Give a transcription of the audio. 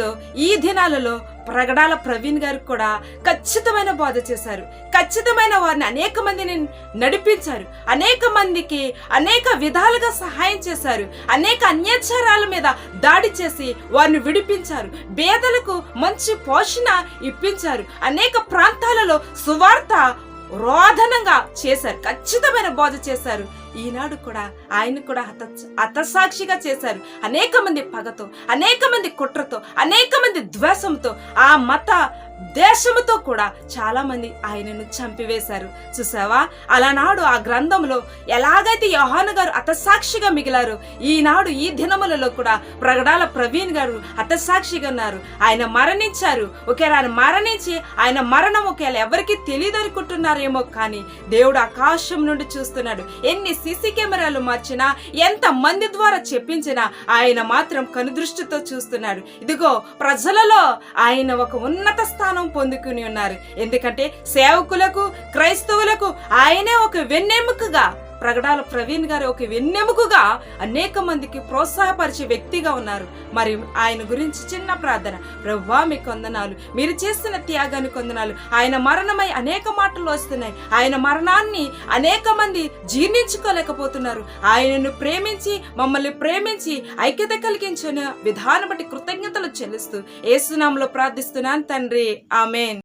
రోజుల్లో ఈ దినాలలో ప్రగడాల ప్రవీణ్ గారు కూడా ఖచ్చితమైన బోధ చేశారు. ఖచ్చితమైన వారిని అనేక మందిని నడిపించారు. అనేక మందికి అనేక విధాలుగా సహాయం చేశారు. అనేక అన్యాచారాల మీద దాడి చేసి వారిని విడిపించారు. పేదలకు మంచి పోషణ ఇప్పించారు. అనేక ప్రాంతాలలో సువార్త రోధనంగా చేశారు. ఖచ్చితమైన బోధ చేశారు. ఈనాడు కూడా ఆయన కూడా హత హతసాక్షిగా చేశారు. అనేక మంది పగతో అనేక మంది కుట్రతో అనేక మంది ద్వేషంతో ఆ మత దేశముతో కూడా చాలా మంది ఆయనను చంపివేశారు. చూసావా? అలానాడు ఆ గ్రంథంలో ఎలాగైతే యోహాను గారు అతసాక్షిగా మిగిలారు ఈనాడు ఈ దినములలో కూడా ప్రగడాల ప్రవీణ్ గారు అతసాక్షిగా ఉన్నారు. ఆయన మరణించారు. ఒకేలా ఆయన మరణించి ఆయన మరణం ఒకేలా ఎవరికి తెలియదు అనుకుంటున్నారేమో కానీ దేవుడు ఆకాశం నుండి చూస్తున్నాడు. ఎన్ని సీసీ కెమెరాలు మార్చినా ఎంత మంది ద్వారా చెప్పించినా ఆయన మాత్రం కనుదృష్టితో చూస్తున్నాడు. ఇదిగో ప్రజలలో ఆయన ఒక ఉన్నత స్థాయి స్థానం పొందుకుని ఉన్నారు. ఎందుకంటే సేవకులకు క్రైస్తవులకు ఆయనే ఒక వెన్నెముకగా ప్రగడాల ప్రవీణ్ గారు ఒక వెన్నెముకగా అనేక మందికి ప్రోత్సాహపరిచే వ్యక్తిగా ఉన్నారు. మరి ఆయన గురించి చిన్న ప్రార్థన. ప్రవ్వా మీ కొందనాలు మీరు చేస్తున్న త్యాగాన్ని కొందనాలు ఆయన మరణమై అనేక మాటలు వస్తున్నాయి. ఆయన మరణాన్ని అనేక మంది జీర్ణించుకోలేకపోతున్నారు. ఆయనను ప్రేమించి మమ్మల్ని ప్రేమించి ఐక్యత కలిగించిన విధానం బట్టి కృతజ్ఞతలు చెల్లిస్తూ ఏసునామలో ప్రార్థిస్తున్నాను తండ్రి. ఆమెన్.